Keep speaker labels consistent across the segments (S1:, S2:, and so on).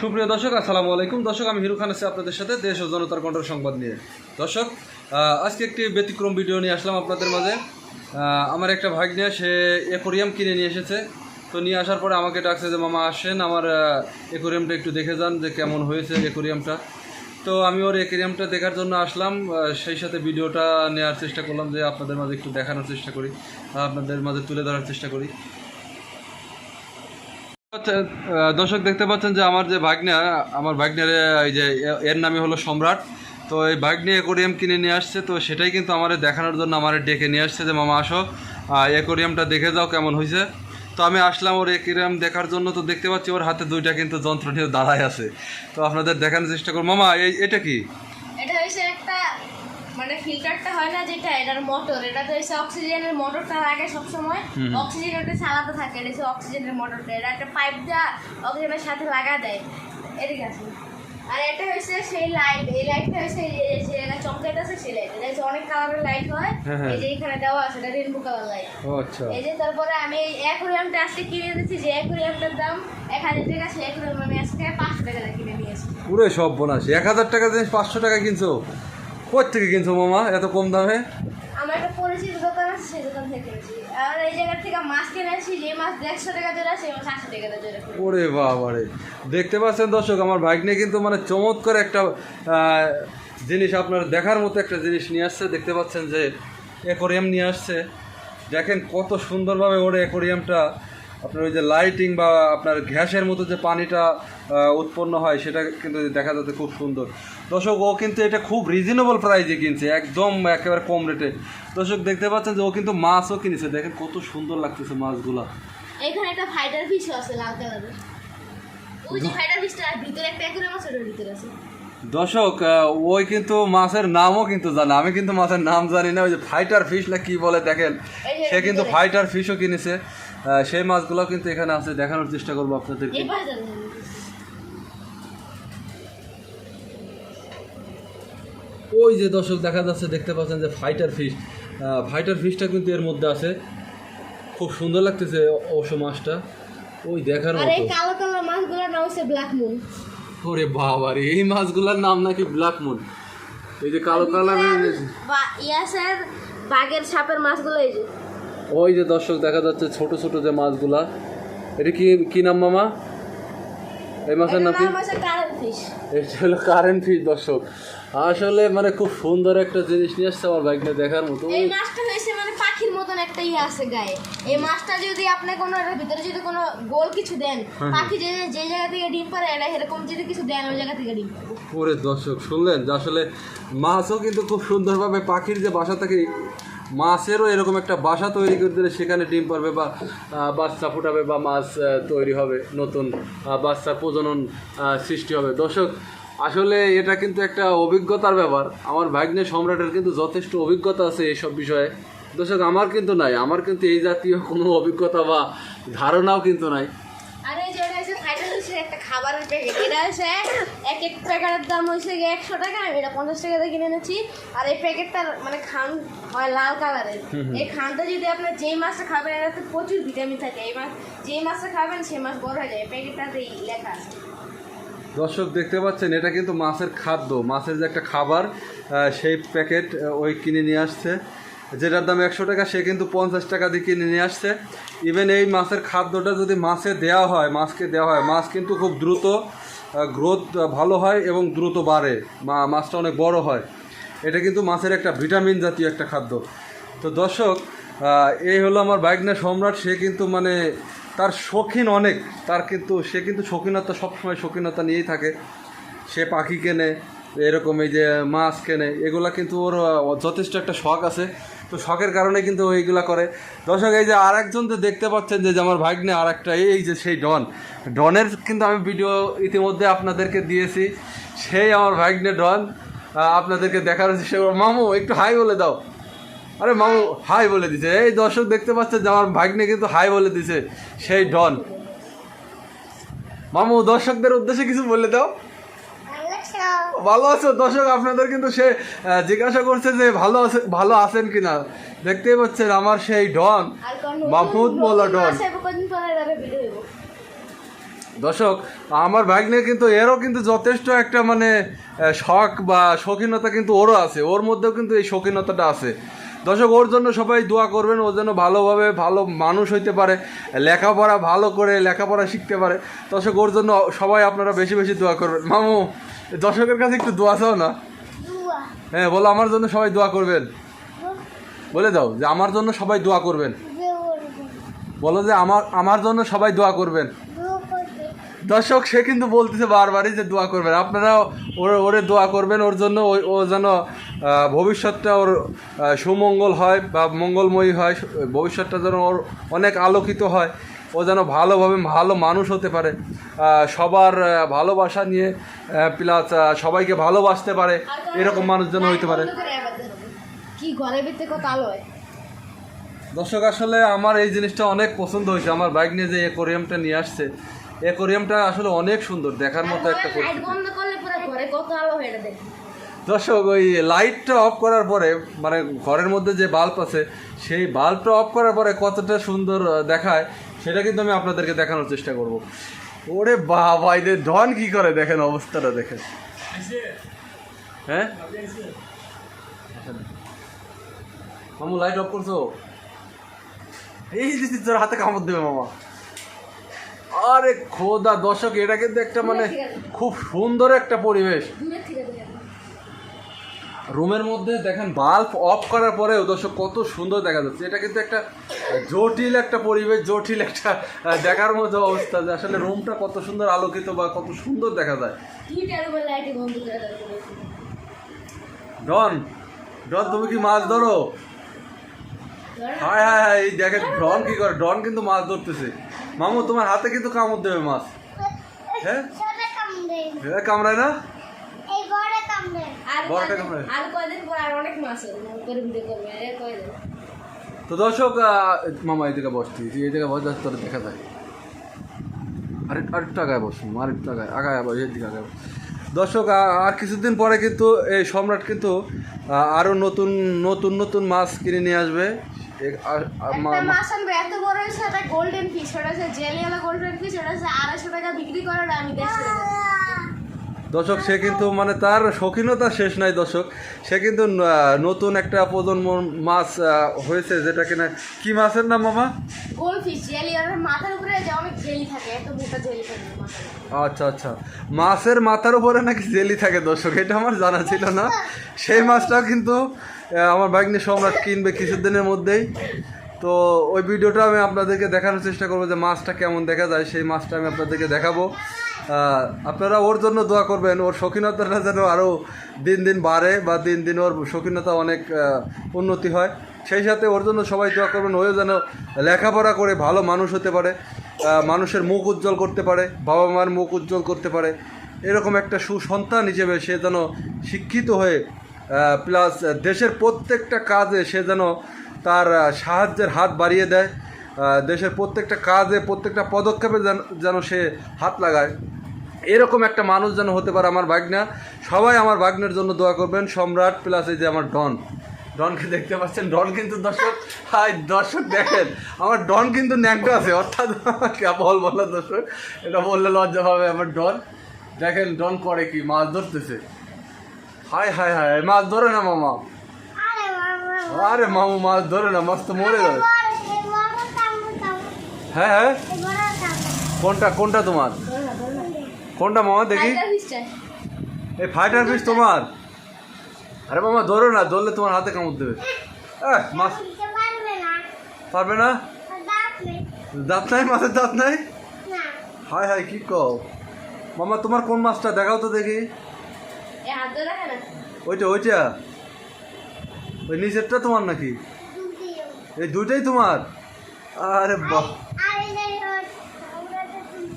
S1: সুপ্রিয় দর্শক, আসসালামু আলাইকুম। দর্শক, আমি হিরু খান আছি আপনাদের সাথে, দেশ ও জনতার কণ্ঠ সংবাদ নিয়ে। দর্শক আজকে একটি ব্যতিক্রম ভিডিও নিয়ে আসলাম আপনাদের মাঝে। আমার একটা ভাগ্নে, সে অ্যাকোরিয়াম কিনে নিয়ে এসেছে। তো নিয়ে আসার পরে আমাকে ডাকছে যে, মামা, আসেন, আমার অ্যাকোরিয়ামটা একটু দেখে যান যে কেমন হয়েছে অ্যাকোরিয়ামটা। তো আমি ওর অ্যাকোরিয়ামটা দেখার জন্য আসলাম। সেই সাথে ভিডিওটা নেওয়ার চেষ্টা করলাম যে, আপনাদের মাঝে একটু দেখানোর চেষ্টা করি, আপনাদের মাঝে তুলে ধরার চেষ্টা করি। দর্শক দেখতে পাচ্ছেন যে আমার যে ভাগ্না, আমার ভাগ্নের এই যে এর নামই হলো সম্রাট। তো এই ভাগ্নে অ্যাকোরিয়াম কিনে নিয়ে আসছে, তো সেটাই কিন্তু আমার দেখানোর জন্য আমার ডেকে নিয়ে আসছে যে, মামা, আসো। অ্যাকোরিয়ামটা দেখে যাও কেমন হয়েছে তো আমি আসলাম ওর অ্যাকোরিয়াম দেখার জন্য, তো দেখতে পাচ্ছি ওর হাতে দুইটা কিন্তু যন্ত্র নিয়ে দাঁড়ায় আছে। তো আপনাদের দেখানোর চেষ্টা করুন মামা, এই, এটা কি?
S2: এটা হচ্ছে একটা মানে ফিল্টারটা হয় না যেটা এটার মোটর এটা তো হচ্ছে অক্সিজেনের মোটরটা লাগে সবসময় অক্সিজেন ওটা চালাতে থাকে এটা হচ্ছে অক্সিজেনের মোটরটা এটা একটা পাইপ দেওয়া অক্সিজেনের সাথে লাগা দেয়। এদিকে আছে আর এটা হচ্ছে সেই লাইট এই লাইটটা হচ্ছে এই যে- এটা চমকাইতে আছে সেই লাইট এটা হচ্ছে অনেক কালারের লাইট হয়।
S1: হ্যাঁ, হ্যাঁ।
S2: এই যে এখানে দেওয়া আছে এটা রেনবো কালার লাইট
S1: ও আচ্ছা।
S2: এই যে তারপরে আমি এই অ্যাকোরিয়ামটা আজকে কিনে এনেছি যে অ্যাকোরিয়ামটার দাম এক হাজার টাকা সেই অ্যাকোরিয়াম আমি আজকে পাঁচশো টাকা দিয়ে কিনে নিয়ে এসেছি
S1: পুরো সব বোনাস। এক হাজার টাকা জিনিস পাঁচশো টাকা কিনছো? কোথা থেকে কিনছো মামা? এত কম দামে?
S2: আমার একটা পরিচিত দোকান আছে সেই দোকান থেকে কিনেছি আর এই জায়গা থেকে মাছ কিনেছি যে মাছ টাকা জোড়া সেই মাছ আটশো টাকা জোড়া
S1: ওরে বাবারে দেখতে পাচ্ছেন দর্শক আমার ভাগ্নে কিন্তু মানে চমৎকার একটা জিনিস আপনার দেখার মতো একটা জিনিস নিয়ে আসছে। দেখতে পাচ্ছেন যে অ্যাকোরিয়াম নিয়ে আসছে। দেখেন কত সুন্দরভাবে ওর অ্যাকোরিয়ামটা আপনার ওই যে লাইটিং বা আপনার গ্যাসের মতো যে পানিটা উৎপন্ন হয় সেটা কিন্তু দেখা যাচ্ছে খুব সুন্দর। দর্শক ও কিন্তু এটা খুব রিজনেবল প্রাইসে কিনছে একদম একেবারে কম রেটে দর্শক দেখতে পাচ্ছেন যে ও কিন্তু মাছও কিনেছে দেখেন কত সুন্দর লাগতেছে মাছগুলা।
S2: এখানে একটা ফাইটার ফিশ আছে লাল কালারের। ওই যে ফাইটার ফিশটা ভিতরে একটা অ্যাকোরিয়াম আছে ভিতরে আছে।
S1: দর্শক ওই কিন্তু মাছের নামও কিন্তু জানে আমি কিন্তু মাছের নাম জানি না ওই যে ফাইটার ফিশ না কি বলে দেখেন। সে কিন্তু ফাইটার ফিশও কিনেছে। সেই মাছগুলো কিন্তু এখানে আছে দেখানোর চেষ্টা করব আপনাদেরকে।
S2: যাবে
S1: ওই যে দর্শক দেখা যাচ্ছে দেখতে পাচ্ছেন যে ফাইটার ফিশ ফাইটার ফিশটা কিন্তু এর মধ্যে আছে। খুব সুন্দর লাগতেছে অবশ্য মাছটা। ওই দেখার মতো।
S2: কালো কালো মাছগুলোর নাম হচ্ছে ব্ল্যাক মুন
S1: ওরে বাবারে এই মাছগুলোর নাম নাকি ব্ল্যাক মুন এই যে কালো কালারের
S2: ইয়াসের বাঘের সাপের মাছগুলো এই যে।
S1: ওই যে দর্শক দেখা যাচ্ছে ছোট ছোট যে মাছগুলা এটা কি কি নাম মামা? এই মাছের নাম কি? এটা হলো কারেন্ট ফিশ দর্শক। আসলে মানে খুব সুন্দর একটা জিনিস নিয়ে আসছে আমার বাইকটা দেখার মতো।
S2: এই মাছটা হয়েছে মানে পাখির মতন একটা ইয়ে আছে গায়ে। এই মাছটা যদি আপনি কোনো এটার ভিতরে যদি কোনো গোল কিছু দেন পাখি যে যে জায়গা থেকে ডিম পারে এটা এরকম যদি কিছু দেন ওই জায়গা থেকে ডিম পারে
S1: ওরে দর্শক শুনলেন? যে আসলে মাছও কিন্তু খুব সুন্দরভাবে পাখির যে বাসা থাকে মাছেরও এরকম একটা বাসা তৈরি করে দিলে সেখানে ডিম পারবে বা বাচ্চা ফুটাবে বা মাছ তৈরি হবে নতুন আহ, বাচ্চার প্রজনন সৃষ্টি হবে। দর্শক আসলে এটা কিন্তু একটা অভিজ্ঞতার ব্যাপার। আমার ভাগ্নে সম্রাটের কিন্তু যথেষ্ট অভিজ্ঞতা আছে এইসব বিষয়ে। দর্শক আমার কিন্তু নাই। আমার কিন্তু এই জাতীয় কোনো অভিজ্ঞতা বা ধারণাও কিন্তু নাই
S2: আর এই যে এটা হচ্ছে ফাইটার হচ্ছে একটা খাবারের প্যাকেট এটা হচ্ছে এক এক প্যাকেটের দাম হচ্ছে গিয়ে একশো টাকা আমি এটা পঞ্চাশ টাকা দিয়ে কিনে এনেছি। আর এই প্যাকেটটার মানে খান হয় লাল কালারের। এই খানটা যদি আপনার যেই মাছটা খাবেন এটাতে প্রচুর ভিটামিন থাকে এই মাছ যেই মাছটা খাবেন সেই মাছ বড় হয়ে যায়। এই প্যাকেটটাতেই লেখা আছে।
S1: দর্শক দেখতে পাচ্ছেন এটা কিন্তু মাছের খাদ্য মাছের যে একটা খাবার সেই প্যাকেট ওই কিনে নিয়ে আসছে। যেটার দাম একশো টাকা, সে কিন্তু পঞ্চাশ টাকা দিয়ে কিনে নিয়ে আসছে। ইভেন এই মাছের খাদ্যটা যদি মাছে দেওয়া হয়, মাছকে দেওয়া হয়, মাছ কিন্তু খুব দ্রুত গ্রোথ ভালো হয় এবং দ্রুত বাড়ে মাছটা অনেক বড় হয়। এটা কিন্তু মাছের একটা ভিটামিন জাতীয় একটা খাদ্য। তো দর্শক এই হলো আমার বাইকনা সম্রাট, সে কিন্তু মানে তার শৌখিন অনেক, তার কিন্তু, সে কিন্তু শৌখিনতা সবসময় শৌখিনতা নিয়েই থাকে। সে পাখি কেনে এরকম এই যে মাছ কেনে এগুলা কিন্তু ওর যথেষ্ট একটা শখ আছে। তো শখের কারণে কিন্তু এইগুলা করে। দর্শক, এই যে আর একজন দেখতে পাচ্ছেন যে আমার ভাগ্নে আর একটা এই যে সেই ডন। ডনের কিন্তু আমি ভিডিও ইতিমধ্যে আপনাদেরকে দিয়েছি। সেই আমার ভাগ্নে ডন। আপনাদেরকে দেখার করব মামু, একটু হাই বলে দাও। আরে, মামু হাই বলে দিছে। এই দর্শক দেখতে পাচ্ছে যে, আমার ভাগ্নে কিন্তু হাই বলে দিছে, সেই ডন। মামু, দর্শকদের উদ্দেশ্যে কিছু বলে দাও। ভালো আছো? দর্শক আপনাদের কিন্তু সে জিজ্ঞাসা করছে যে ভালো আছে ভালো আছেন কিনা? দেখতেই পাচ্ছেন আমার সেই ডন মাহমুদ মোল্লা ডন। দর্শক আমার নিয়ে কিন্তু এরও কিন্তু যথেষ্ট একটা মানে শখ বা শৌখিনতা কিন্তু ওরও আছে। ওর মধ্যেও কিন্তু এই শৌখিনতাটা আছে। দর্শক ওর জন্য সবাই দোয়া করবেন ওর জন্য ভালোভাবে ভালো মানুষ হইতে পারে লেখাপড়া ভালো করে লেখাপড়া শিখতে পারে। দর্শক ওর জন্য সবাই আপনারা বেশি বেশি দোয়া করবেন। মামু দর্শকের কাছে একটু দোয়া চাও না? হ্যাঁ বলো আমার জন্য সবাই দোয়া করবেন। বলে। দাও যে আমার জন্য সবাই দোয়া করবেন। বলো যে আমার আমার জন্য সবাই দোয়া করবেন। দর্শক সে কিন্তু বলতেছে বারবারই যে দোয়া করবেন। আপনারা ওরে ওরে দোয়া করবেন ওর জন্য ওই ও যেন ভবিষ্যৎটা ওর সুমঙ্গল হয় বা মঙ্গলময়ী হয় ভবিষ্যৎটা যেন ওর অনেক আলোকিত হয়। ও যেন ভালোভাবে ভালো মানুষ হতে পারে সবার ভালোবাসা নিয়ে প্লাস সবাইকে ভালোবাসতে পারে এরকম মানুষ যেন হইতে পারে।
S2: কি হয়?
S1: দর্শক আসলে আমার এই জিনিসটা অনেক পছন্দ হয়েছে। আমার বাইক নিয়ে যে অ্যাকোরিয়ামটা নিয়ে আসছে অ্যাকোরিয়ামটা আসলে অনেক সুন্দর দেখার মতো একটা
S2: হয়
S1: দর্শক ওই লাইটটা অফ করার পরে মানে ঘরের মধ্যে যে বাল্ব আছে সেই বাল্বটা অফ করার পরে কতটা সুন্দর দেখায়। সেটা কিন্তু আমি আপনাদেরকে দেখানোর চেষ্টা করব। ওরে বাবা এদের ধন কি করে? দেখেন অবস্থাটা দেখেন। হ্যাঁ? মামু লাইট অফ করছ? এই যে তোর হাতে কামড় দেবে মামা। আরে খোদা দর্শক এটা কিন্তু একটা মানে খুব সুন্দর একটা পরিবেশ। রুমের মধ্যে দেখেন বাল্ব অফ করার পরেও দর্শক কত সুন্দর দেখা যাচ্ছে। এটা কিন্তু একটা জটিল একটা পরিবেশ জটিল একটা দেখার মতো অবস্থা যে আসলে রুমটা কত সুন্দর আলোকিত বা কত সুন্দর দেখা যায়। ডন ডন তুমি কি মাছ ধরো? হায় হায় হায় এই দেখেন ডন কি করে? ডন কিন্তু মাছ ধরতেছে। মামু তোমার হাতে কিন্তু কামড় দেবে মাছ। হ্যাঁ কামড়ায় না?
S2: আর কয়দিন-
S1: কেমন?
S2: আর কয়দিন পর আর অনেক মাছ করে ভিডিও করবে এ কয়দিন
S1: তো দর্শক মামা এদিকে বসতি এই জায়গায় বস তোর দেখা যায়। আরেক আরেকটু আগায় বসুন আরেকটু আগায় আগায় আবার এর দিকে আগায় দর্শক আর কিছুদিন পরে কিন্তু এই সম্রাট কিন্তু আহ, আরও নতুন নতুন নতুন মাছ কিনে নিয়ে আসবে। আর- আর
S2: মাছ আনবে এত বড় গোল্ডেন ফিশ ওটা হচ্ছে জেলিওয়ালা গোল্ডেন ফিশ ওটা হচ্ছে আড়াইশো টাকা বিক্রি করে ওটা আমি
S1: দর্শক সে কিন্তু মানে তার শৌখিনতা শেষ নাই দর্শক। সে কিন্তু নতুন একটা প্রজন্ম মাছ হয়েছে যেটা কিনা কি মাছের নাম মামা?
S2: গোল্ড মাথার উপরে যে অনেক জেলি থাকে এত মোটা থাকে
S1: আচ্ছা আচ্ছা। মাছের মাথার উপরে নাকি জেলি থাকে দর্শক এটা আমার জানা ছিল না। সেই মাছটাও কিন্তু আমার বাইকনি সম্রাট কিনবে কিছুদিনের মধ্যেই। তো ওই ভিডিওটা আমি আপনাদেরকে দেখানোর চেষ্টা করব যে মাছটা কেমন দেখা যায় সেই মাছটা আমি আপনাদেরকে দেখাবো। আপনারা ওর জন্য দোয়া করবেন, ওর শৌখিনতাটা যেন আরও দিন দিন বাড়ে বা দিন দিন ওর শৌখিনতা অনেক উন্নতি হয়। সেই সাথে ওর জন্য সবাই দোয়া করবেন ওও যেন লেখাপড়া করে ভালো মানুষ হতে পারে মানুষের মুখ উজ্জ্বল করতে পারে বাবা মার মুখ উজ্জ্বল করতে পারে। এরকম একটা সুসন্তান হিসেবে সে যেন শিক্ষিত হয়ে প্লাস দেশের প্রত্যেকটা কাজে সে যেন তার সাহায্যের হাত বাড়িয়ে দেয়। দেশের প্রত্যেকটা কাজে প্রত্যেকটা পদক্ষেপে যেন যেন সে হাত লাগায়। এরকম একটা মানুষ যেন হতে পারে আমার বাগনা সবাই আমার বাগনের জন্য দোয়া করবেন। সম্রাট প্লাস এই যে আমার ডন। ডনকে দেখতে পাচ্ছেন। ডন কিন্তু দর্শক হাই দর্শক দেখেন। আমার ডন কিন্তু ন্যাংটা আছে অর্থাৎ বল বলা দর্শক। এটা বললে লজ্জা পাবে আমার ডন। দেখেন ডন করে কি মাছ ধরতেছে। হাই হাই হাই মাছ ধরে না মামা?
S3: আরে
S1: মামু। মাছ ধরে না মাছ তো মরে যাবে
S3: বড় এই বড় কামড়ে কামড়ে
S1: হ্যাঁ হ্যাঁ। কোনটা কোনটা তোমার? কোনটা মামা দেখি। এই ফাইটার ফিশ তোমার? আরে মামা ধরো না ধরলে তোমার হাতে কামড় দেবে। মাছ
S3: পারবে না
S1: পারবে না?
S3: আর দাঁত নাই
S1: মাছের দাঁত নাই? হাই হাই কি কও? মামা তোমার কোন মাছটা? দেখাও তো দেখি।
S2: এ হাত ধরে রাখে না?
S1: ওইটা ওইটা। ওই নিচেরটা তোমার নাকি? এই দুইটাই তোমার? আরে বাহ
S3: আর এই যে ওর- ওরা তো দুটো।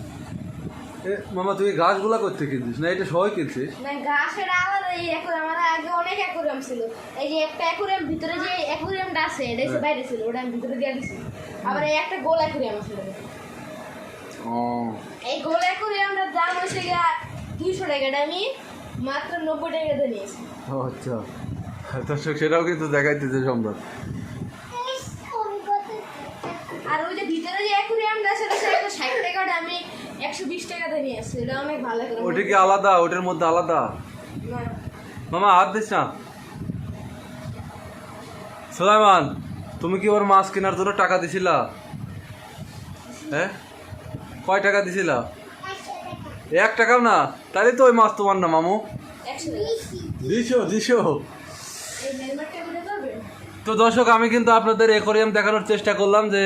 S1: এ, মামা তুই গাছগুলা করতে কিনছিস? না এটা সবাই কিনছিস?
S2: না ঘাসের আবার এই অ্যাকুরিয়াম আমার আগে অনেক অ্যাকুরিয়াম ছিল। এই যে একটা অ্যাকুরিয়াম ভিতরে যে অ্যাকুরিয়ামটা আছে এটা হচ্ছে বাইরে ছিল ওটা আমি ভিতরে দিয়ে দিছি। আবার এই একটা গোল অ্যাকুরিয়াম ছিল
S1: ও।
S2: এই গোল অ্যাকুরিয়ামটার দাম হচ্ছে গিয়া দুইশো টাকাটা আমি মাত্র নব্বই টাকা দিয়ে নিয়েছি।
S1: ও, আচ্ছা। দর্শক সেটাও কিন্তু দেখাইতেছে সম্রাট।
S3: ইস, আমি কত
S2: আর ওই যে ভিতরে যে অ্যাকুরিয়ামটা আছে সেটা একশো ষাট টাকাটা আমি একশো বিশ টাকা দিয়ে নিয়ে এটা অনেক ভালো করে
S1: ওটা কি আলাদা? ওটার মধ্যে আলাদা? মামা হাত দিস না। সুলাইমান তুমি কি ওর মাছ কেনার জন্য টাকা দিছিলা? হ্যাঁ? কয় টাকা দিছিলা? এক টাকাও না। তাহলে তো ওই মাছ তোমার না মামু। দিছো দিছো
S2: এই হেলমেটটা করে দেবে
S1: তো দর্শক আমি কিন্তু আপনাদের একোরিয়াম দেখানোর চেষ্টা করলাম যে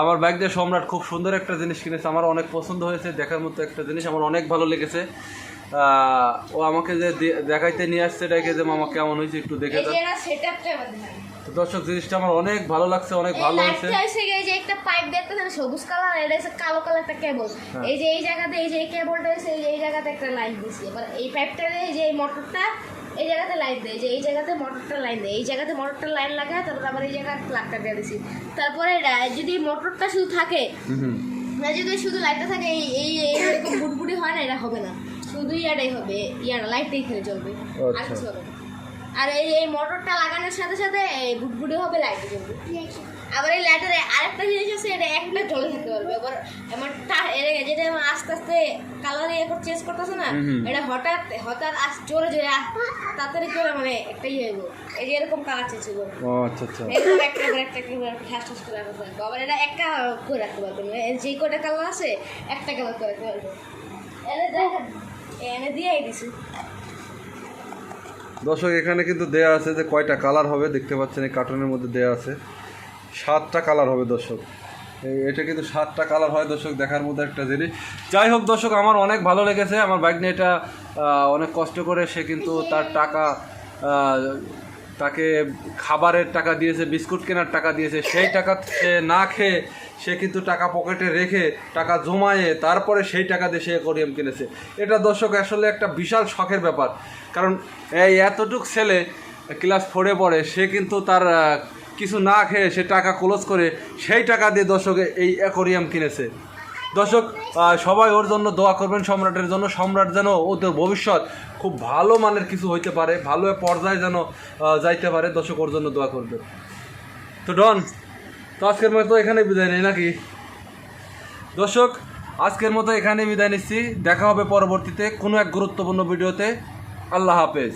S1: আমার বাইক দিয়ে সম্রাট খুব সুন্দর একটা জিনিস কিনেছে। আমার অনেক পছন্দ হয়েছে দেখার মতো একটা জিনিস। আমার অনেক ভালো লেগেছে। ও আমাকে যে দেখাইতে নিয়ে আসছে এটাকে যে মামা কেমন হয়েছে একটু দেখে দাও। তো দর্শক জিনিসটা আমার অনেক ভালো লাগছে অনেক ভালো হয়েছে।
S2: এই যে একটা পাইপ দেখতেছেন সবুজ কালার এটা হচ্ছে কালো কালার একটা কেবল
S1: হ্যাঁ।
S2: এই যে এই জায়গাতে এই যে এই কেবলটা হচ্ছে এই যে এই জায়গাতে একটা লাইন দিছি এবার এই পাইপটা এই যে এই মোটরটা এই জায়গাতে লাইন দেয় যে এই জায়গাতে মোটরটা লাইন দেয় এই জায়গাতে মোটরটা লাইন লাগায় তারপর আবার এই জায়গায় প্লাগটা দিয়ে দিছি তারপরে যদি মোটরটা শুধু থাকে। না যদি শুধু লাইটটা থাকে এই এই এরকম বুটবুটি হয় না এটা হবে না শুধু ইয়াটাই হবে ইয়াটা লাইটটাই খেলে চলবে আর
S1: আচ্ছা।
S2: কিছু হবে না। আর এই এই মোটরটা লাগানোর সাথে সাথে এই বুটবুটি হবে লাইটে জ্বলবে আবার এই লাইটের আরেকটা জিনিস আছে এটা একটা জ্বলে থাকতে পারবে। আবার আমার টা- এর- যেটা আমার আস্তে আস্তে কালার এখন চেঞ্জ করতেছে না। এটা হঠাৎ হঠাৎ আস জোরে জোরে তাড়াতাড়ি করে মানে একটা ইয়ে হইব। এই যে এরকম কালার চেঞ্জ হইব।
S1: ও আচ্ছা আচ্ছা।
S2: এরকম একটা করে একটা করে ঠাস ঠাস করে রাখতে পারব। আবার এটা একটা করে রাখতে পারবেন এর যে কটা কালার আছে একটা কালার করে রাখতে পারবে। এনে দেখেন এনে দিয়েই দিছি।
S1: দর্শক এখানে কিন্তু দেয়া আছে যে কয়টা কালার হবে দেখতে পাচ্ছেন এই কার্টুনের মধ্যে দেয়া আছে। সাতটা কালার হবে দর্শক। এটা কিন্তু সাতটা কালার হয় দর্শক, দেখার মধ্যে একটা জিনিস। যাই হোক দর্শক, আমার অনেক ভালো লেগেছে। আমার বাইক নিয়ে এটা অনেক কষ্ট করে সে কিন্তু তার টাকা তাকে খাবারের টাকা দিয়েছে, বিস্কুট কেনার টাকা দিয়েছে। সেই টাকা সে না খেয়ে সে কিন্তু টাকা পকেটে রেখে, টাকা জমায়ে তারপরে সেই টাকা দিয়ে সে অ্যাকোরিয়াম কিনেছে। এটা দর্শক আসলে একটা বিশাল শখের ব্যাপার। কারণ এই এতটুক ছেলে ক্লাস ফোরে পড়ে, সে কিন্তু তার কিছু না খেয়ে সে টাকা ক্লোজ করে সেই টাকা দিয়ে দর্শক এই অ্যাকোরিয়াম কিনেছে। দর্শক সবাই ওর জন্য দোয়া করবেন সম্রাটের জন্য। সম্রাট যেন ওদের ভবিষ্যৎ খুব ভালো মানের কিছু হইতে পারে, ভালো পর্যায়ে যেন যাইতে পারে। দর্শক ওর জন্য দোয়া করবে তো ডন, তো আজকের মতো এখানে বিদায় নেই নাকি? দর্শক, আজকের মতো এখানে বিদায় নিচ্ছি। দেখা হবে পরবর্তীতে কোনো এক গুরুত্বপূর্ণ ভিডিওতে। আল্লাহ হাফেজ।